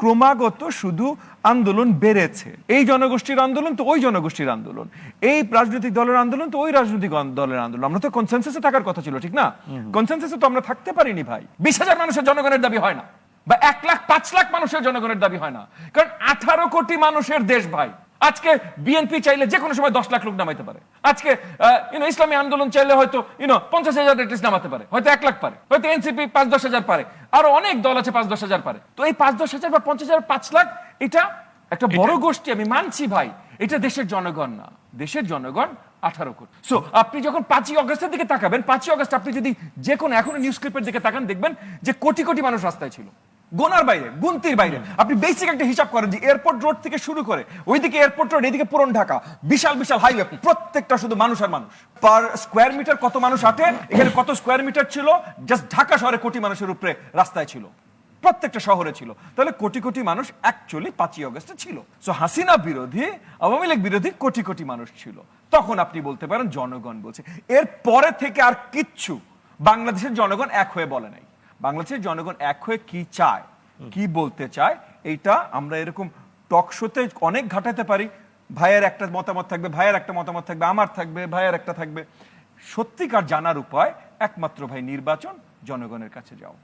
ক্রমাগত শুধু আন্দোলন বেড়েছে। এই জনগোষ্ঠীর আন্দোলন তো ওই জনগোষ্ঠীর আন্দোলন। এই রাজনৈতিক দলের আন্দোলন তো ওই রাজনৈতিক দলের আন্দোলন। আমরা তো কনসেন্সাসে থাকার কথা ছিল ঠিক না? কনসেন্সাসে তো আমরা থাকতে পারিনি ভাই। বিশ হাজার মানুষের জনগণের দাবি হয় না। বা এক লাখ পাঁচ লাখ মানুষের জনগণের দাবি হয় না। কারণ আঠারো কোটি মানুষের দেশ ভাই আজকে বিএনপি চাইলে যে কোনো সময় দশ লাখ লোক নামাইতে পারে। আজকে ইউনো ইসলামী আন্দোলন চাইলে হয়তো ইউনো পঞ্চাশ হাজার অ্যাটলিস্ট নামাতে পারে হয়তো এক লাখ পারে হয়তো এনসিপি পাঁচ দশ হাজার পারে আরও অনেক দল আছে পাঁচ দশ হাজার পারে। তো এই পাঁচ দশ হাজার বা পঞ্চাশ হাজার পাঁচ লাখ এটা একটা বড় গোষ্ঠী আমি মানছি ভাই এটা দেশের জনগণ না দেশের জনগণ আঠারো কোটি। সো আপনি যখন পাঁচই অগস্টের দিকে তাকাবেন পাঁচই অগস্ট আপনি যদি যে কোনো এখনও নিউজ ক্লিপের দিকে তাকান দেখবেন যে কোটি কোটি মানুষ রাস্তায় ছিল। গোনার বাইরে, গুনতির বাইরে। আপনি বেসিক একটা হিসাব করেন যে এয়ারপোর্ট রোড থেকে শুরু করে ওইদিকে এয়ারপোর্ট রোড এদিকে পুরন ঢাকা। বিশাল বিশাল হাইওয়ে প্রত্যেকটা শুধু মানুষ আর মানুষ। পার স্কোয়ার মিটার কত মানুষ আটে? এখানে কত স্কোয়ার মিটার ছিল? জাস্ট ঢাকা শহরে কোটি মানুষের উপরে রাস্তায় ছিল। প্রত্যেকটা শহরে ছিল। তাহলে কোটি কোটি মানুষ অ্যাকচুয়ালি পাঁচই অগস্টে ছিল। সো হাসিনা বিরোধী, আওয়ামী লীগ বিরোধী কোটি কোটি মানুষ ছিল। তখন আপনি বলতে পারেন জনগণ বলছে। এর পরে থেকে আর কিচ্ছু বাংলাদেশের জনগণ এক হয়ে বলে নাই। বাংলাদেশের জনগণ এক হয়ে কি চায় কি বলতে চায় এইটা আমরা এরকম টক শোতে অনেক ঘাটাতে পারি। ভাইয়ের একটা মতামত থাকবে ভাইয়ের একটা মতামত থাকবে আমার থাকবে ভাইয়ের একটা থাকবে। সত্যিকার জানার উপায় একমাত্র ভাই নির্বাচন জনগণের কাছে যাও।